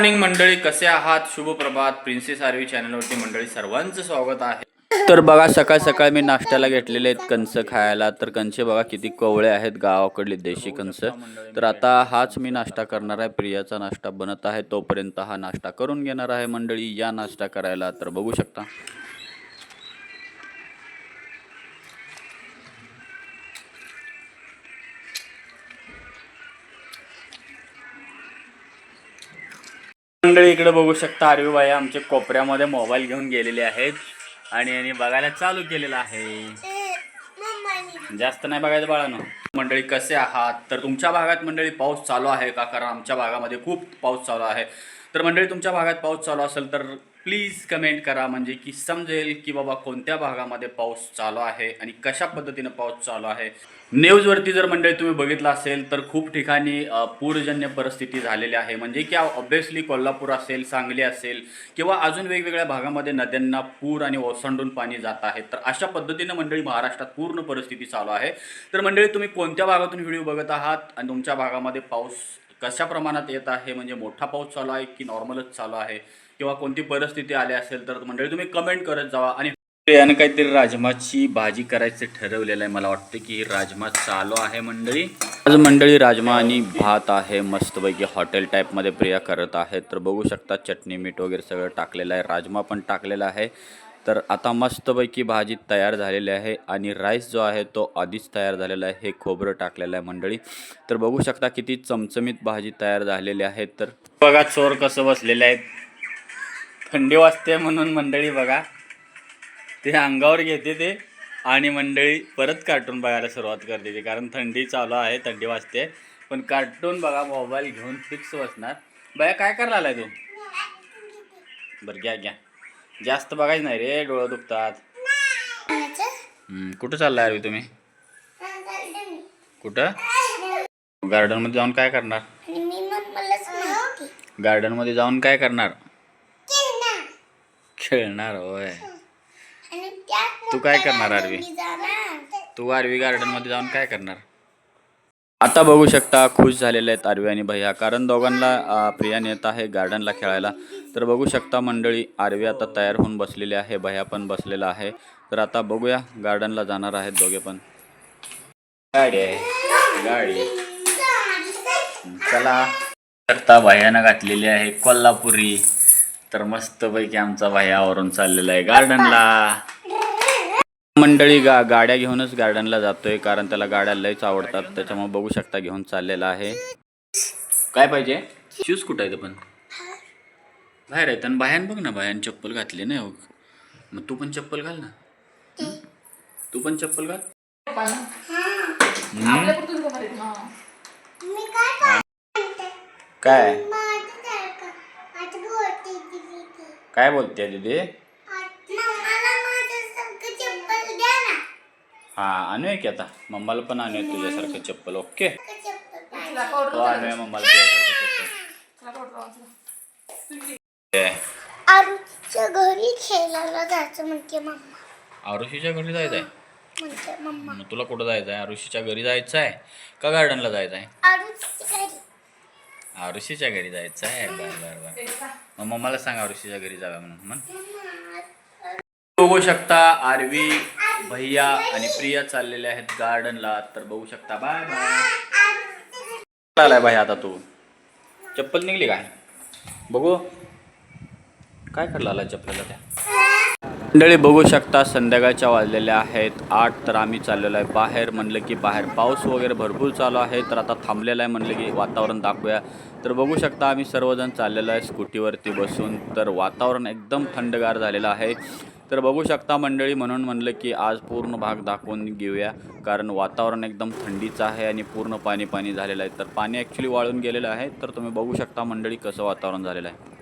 Morning मंडळी कसे आहात? शुभ प्रभात. प्रिन्सेस आरवी चॅनलवरती मंडळी सर्वांचं स्वागत आहे. तर बघा सकाळ सकाळ मी नाश्त्याला घेतलेले आहेत कंस खायला. तर कंचे बघा किती कवळे आहेत गावाकडले देशी कंस. तर आता हाच मी नाश्ता करणार आहे. प्रियाचा नाश्ता बनत आहे. तोपर्यंत हा नाश्ता करून घेणार आहे मंडळी. या नाश्ता करायला तर बघू शकता. मंडळी इकडे बघू शकता आरवी बाई आमच्या कोपऱ्यामध्ये मोबाईल घेऊन गेलेले आहेत आणि यांनी बघायला चालू केलेलं आहे. जास्त नाही बघायचं बाळानं. मंडळी कसे आहात? तर तुमच्या भागात मंडळी पाऊस चालू आहे का? कारण आमच्या भागामध्ये खूप पाऊस चालू आहे. तर मंडळी तुमच्या भागात पाऊस चालू असेल तर प्लीज कमेंट करा म्हणजे की समजेल की बाबा कोणत्या भागामध्ये पाऊस चालू आहे आणि कशा पद्धतीनं पाऊस चालू आहे. न्यूजवरती जर मंडळी तुम्ही बघितलं असेल तर खूप ठिकाणी पूरजन्य परिस्थिती झालेली आहे. म्हणजे की ऑब्व्हियसली कोल्हापूर असेल सांगली असेल किंवा अजून वेगवेगळ्या भागामध्ये नद्यांना पूर आणि ओसंडून पाणी जात आहे. तर अशा पद्धतीनं मंडळी महाराष्ट्रात पूर्ण परिस्थिती चालू आहे. तर मंडळी तुम्ही कोणत्या भागातून व्हिडिओ बघत आहात आणि तुमच्या भागामध्ये पाऊस कशा प्रमाणात येत आहे? म्हणजे मोठा पाऊस चालू आहे की नॉर्मलच चालू आहे? किंवा कोणती परिस्थिती आली असेल तर मंडळी तुम्ही कमेंट करत जावा. आणि यानं काहीतरी राजमाची भाजी करायचं ठरवलेलं आहे मला वाटतं की ही राजमा चालू आहे मंडळी. आज मंडळी राजमा आणि भात आहे मस्तपैकी हॉटेल टाईपमध्ये प्रिया करत आहे. तर बघू शकता चटणी मीठ वगैरे सगळं टाकलेलं आहे राजमा पण टाकलेला आहे. तर आता मस्तपैकी भाजी तयार झालेली आहे आणि राईस जो आहे तो आधीच तयार झालेला आहे हे खोबरं टाकलेलं आहे मंडळी. तर बघू शकता किती चमचमीत भाजी तयार झालेली आहे. तर बघा चोर कसं बसलेले आहेत थंडी वाजते म्हणून मंडळी बघा. ते अंगावर घेते ते आणि मंडळी परत कार्टून बघायला सुरुवात करते ते. कारण थंडी चालू आहे थंडी वाजते. पण कार्टून बघा मोबाईल घेऊन फिक्स बसणार. बया काय करायला आलाय तू? बरं घ्या घ्या. जास्त बघायचं नाही रे डोळं दुखतात. कुठं चाललाय अरवी तुम्ही? कुठं? गार्डनमध्ये जाऊन काय करणार? गार्डनमध्ये जाऊन काय करणार? खेळणार होय. तू काय करणार आरवी? तू आरवी गार्डनमध्ये जाऊन काय करणार? आता बघू शकता खुश झालेले आहेत आरवी आणि भैया. कारण दोघांना प्रिया नेत आहे गार्डनला खेळायला. तर बघू शकता मंडळी आरवी आता तयार होऊन बसलेली आहे भैया पण बसलेला आहे. तर आता बघूया गार्डनला जाणार आहेत दोघे पण. गाडी आहे गाडी. चला. करता भैयानं घातलेली आहे कोल्हापुरी. तर मस्तपैकी आमचा भैयावरून चाललेला आहे गार्डनला मंडळी गा गाड्या घेऊनच गार्डनला जातोय कारण त्याला गाड्या लयच आवडतात. त्याच्यामुळे बघू शकता घेऊन चाललेला आहे. काय पाहिजे? शूज कुठं आहे पण? बाहेर आहेत. आणि बाहेर बघ ना बाहेर चप्पल घातली नाही हो. मग तू पण चप्पल घाल ना? तू पण चप्पल घाल? काय? काय बोलते दीदी? हा आणूया की आता. मम्माला पण आणूया तुझ्यासारखं चप्पल ओके? हो आणूया मम्माला तुझ्यासारखं चप्पल. आरुच्या घरी खेळायला जायचं म्हणते मम्मा. आरुषीच्या घरी जायचं आहे म्हणते मम्मा. मग तुला कुठं जायचं आहे आरुषीच्या घरी जायचं आहे का गार्डनला जायचं आहे आरुषीच्या घरी जायचं आहे बर बर. बर मग मम्माला सांगा ऋषीच्या घरी जाव्या म्हणून मग बघू शकता आरवी भैया आणि प्रिया चाललेले आहेत गार्डनला तर बघू शकता. बाय बाय आलाय भाई आता तू. चप्पल निघली काय? बघू. काय करला आला चप्पलला त्या? मंडळी बघू शकता संध्याकाळच्या वाजलेल्या आहेत. आठ तर आम्ही चाललेलो आहे बाहेर. म्हणलं की बाहेर पाऊस वगैरे भरपूर चालू आहे. तर आता थांबलेलं आहे म्हणलं की वातावरण दाखवूया. तर बघू शकता आम्ही सर्वजण चाललेलो आहे स्कूटीवरती बसून. तर वातावरण एकदम थंडगार झालेलं आहे. तर बघू शकता मंडळी म्हणून म्हणलं की आज पूर्ण भाग दाखवून घेऊया. कारण वातावरण एकदम थंडीचं आहे आणि पूर्ण पाणी पाणी झालेलं आहे. तर पाणी ॲक्च्युली वाळून गेलेलं आहे. तर तुम्ही बघू शकता मंडळी कसं वातावरण झालेलं आहे.